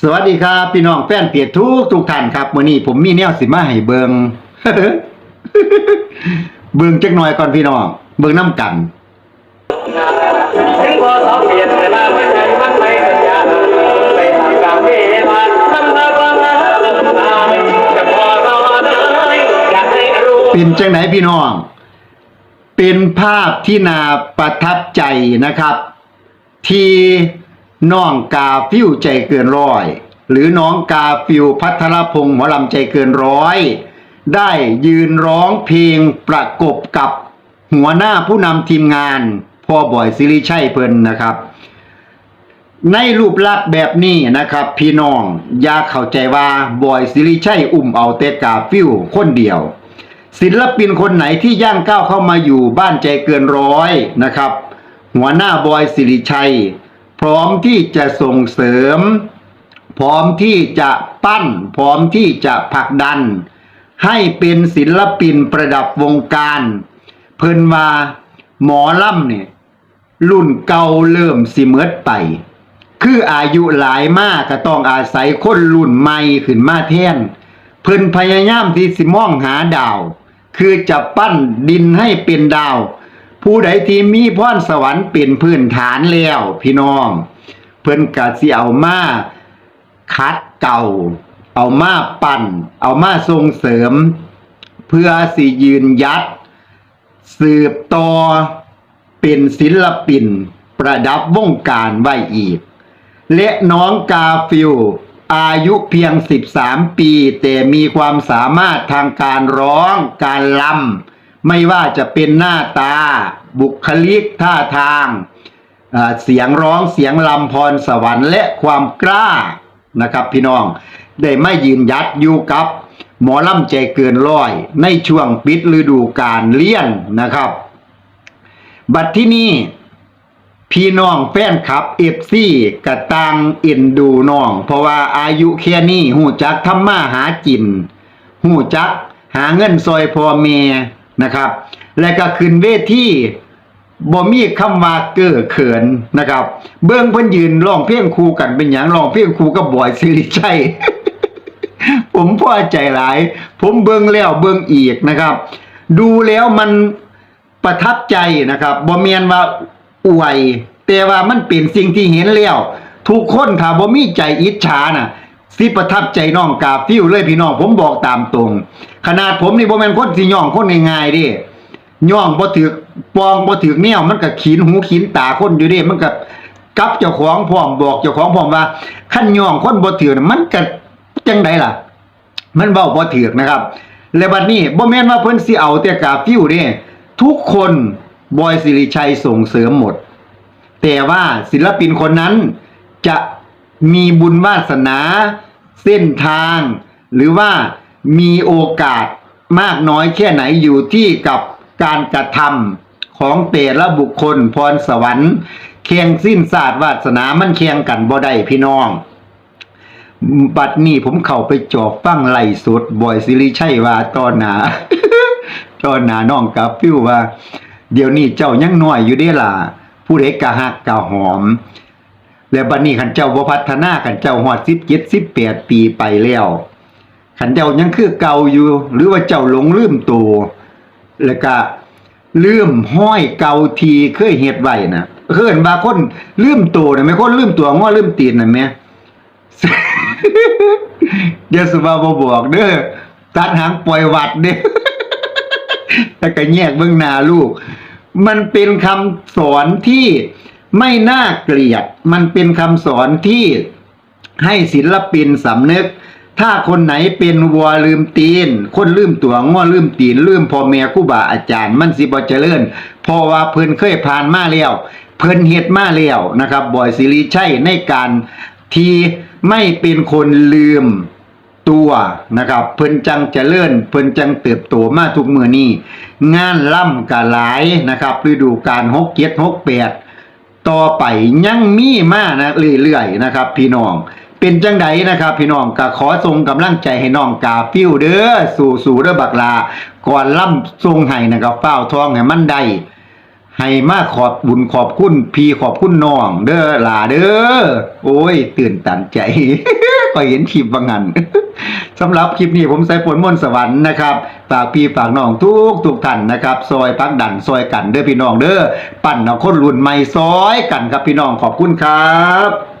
สวัสดีครับ พี่น้องแฟนเปียทุกทุกท่านครับมื้อนี้ผมมีแนวสิมาให้เบิง เบิงจักหน่อยก่อนพี่น้อง เบิงน้ำกันถึงเปลี่ยนเวลาไม่ใช่มันไม่สัญญาไปทางกลางเวมาทำมาบ้างจะพอรอได้อยากให้รู้เป็นจังไหนพี่น้อง เป็นภาพที่นาประทับใจนะครับ ที่ น้องกาฟิวใจเกินร้อย หรือน้องกาฟิวพัทรพงศ์หมอลำใจเกินร้อย ได้ยืนร้องเพลงประกบกับหัวหน้าผู้นำทีมงานพ่อบ่อยสิริชัยเพิ่นนะครับ ในรูปลักษณ์แบบนี้นะครับ พี่น้องอย่าเข้าใจว่าบอยสิริชัยอุ้มเอาแต่กาฟิวคนเดียว ศิลปินคนไหนที่ย่างก้าวเข้ามาอยู่บ้านใจเกินร้อยนะครับ หัวหน้าบอยสิริชัย พร้อมที่จะส่งเสริม พร้อมที่จะปั้น พร้อมที่จะผลักดัน ให้เป็นศิลปินประดับวงการ เพิ่นว่าหมอล่ำเนี่ยรุ่นเก่าเริ่มสิเมิดไป คืออายุหลายมากก็ต้องอาศัยคนรุ่นใหม่ขึ้นมาแทนเพิ่นพยายามที่สิมองหาดาว คือจะปั้นดินให้เป็นดาว ผู้ใดที่มีพรสวรรค์เป็นพื้นฐานแล้ว พี่น้อง เพิ่นก็สิเอามาคัดเก่า เอามาปั้นเอามาส่งเสริม เพื่อสิยืนยัด สืบต่อเป็นศิลปิน ประดับวงการไว้อีก และน้องกาฟิลอายุเพียง 13 ปี แต่มีความสามารถทางการร้องการลำ ไม่ว่าจะเป็นหน้าตา บุคลิกท่าทางเสียงร้องเสียงลำพรสวรรค์และความกล้านะครับพี่น้องได้ไม่ยืนยัดอยู่กับ หมอล่ำใจเกินร้อย ในช่วงปิดฤดูกาลเลี้ยนนะครับ บัดที่นี่พี่น้องแฟนคลับเอฟซีกระตังเอ็นดูน้อง เพราะว่าอายุแค่นี้หูจักทำมาหากินหูจักหาเงินซอยพ่อแม่ นะครับ และก็ขึ้นเวทีบ่มีคำว่าเก้อเขินนะครับ เบื้องเพิ่นยืนร้องเพลงครูกันเป็นอย่างร้องเพลงครูกับบอยสิริชัยผมพอใจหลาย ผมเบิ่งแล้วเบิ่งอีกนะครับ ดูแล้วมันประทับใจนะครับบ่แม่นว่าอวย แต่ว่ามันเป็นสิ่งที่เห็นแล้วทุกคนถ้าบ่มีใจอิจฉาน่ะ สิประทับใจน้องกาฟิวเลยพี่น้องผมบอกตามตรง ขนาดผมนี่บ่แม่นคนสิย่องคนง่ายๆดิย่องบ่ถือปองบ่ถือแนวมันก็ขีนหูขีนตาคนอยู่ดิมันก็กับเจ้าของพร้อมบอกเจ้าของพร้อมว่าคันย่องคนบ่ถือน่ะมันก็จังไดล่ะ มันเว้าบ่ถือนะครับ และบัดนี้บ่แม่นว่าเพิ่นสิเอาแต่กาฟิวเด้ทุกคนบอยสิริชัยส่งเสริมหมด แต่ว่าศิลปินคนนั้นจะ มีบุญวาสนา เส้นทาง หรือว่ามีโอกาสมากน้อยแค่ไหนอยู่ที่กับการกระทำของแต่ละบุคคลพรสวรรค์เคียงสิ้นศาสตร์วาสนามันเคียงกันบ่ได้พี่น้องบัดนี้ผมเข้าไปจอบฟังไหล่สดบอยซิริชัยว่าตอนหนาตอนหนาน้องกับฟิวว่า เดี๋ยวนี้เจ้ายังน้อยอยู่เด้ล่ะผู้ใดกะหักกะหอม แล้วบัดนี้ขันเจ้าบ่พัฒนาขันเจ้าฮอด17 18ปีไปแล้วขันเจ้ายังคือเก่าอยู่ หรือว่าเจ้าหลงลืมตัวแล้วก็ลืมห้อยเก่าทีเคยเฮ็ดไว้นะเคยเห็นว่าคนลืมตัวนะแม่คนลืมตัวง้อลืมตีนนะแม่เดี๋ยวสุภาบอกเด้อตัดหางปล่อยวัดเด้อแล้วก็แยกเบื้องหน้าลูก มันเป็นคำสอนที่ ไม่น่าเกลียด มันเป็นคำสอนที่ให้ศิลปินสำนึก ถ้าคนไหนเป็นวัวลืมตีน คนลืมตัวง้อลืมตีน ลืมพ่อแม่ครูบาอาจารย์ มันสิบ่เจริญเพราะว่าเพิ่นเคยผ่านมาแล้วเพิ่นเฮ็ดมาแล้วนะครับบอยสิริชัยในการที่ไม่เป็นคนลืมตัวนะครับเพิ่นจังเจริญเพิ่นจังเติบโตมาทุกมือนี้ งานล่ำกะหลายนะครับฤดูกาล6 7 6 8 ต่อไปยังมีมานะเรื่อยๆนะครับ พี่น้อง เป็นจังไดนะครับ พี่น้องก็ขอทรงกำลังใจให้น้องกาฟิวเด้อสู่สู่เด้อบักลา ก่อนล่ำทรงให้นะครับเฝ้าทองให้มันได้ให้มาขอบบุญขอบคุณพี่ขอบคุณน้อง เด้อลาเด้อโอ้ย ตื่นตันใจ ก็เห็นคลิปบางงันสำหรับคลิปนี้ผมใส่ผลมนสวรรค์นะครับฝากพี่ฝากน้องทุกทุกท่านนะครับ ซอยพักดันซอยกันเด้อพี่น้องเด้อปั่นเอาคนรุ่นใหม่ซอยกันครับพี่น้องขอบคุณครับ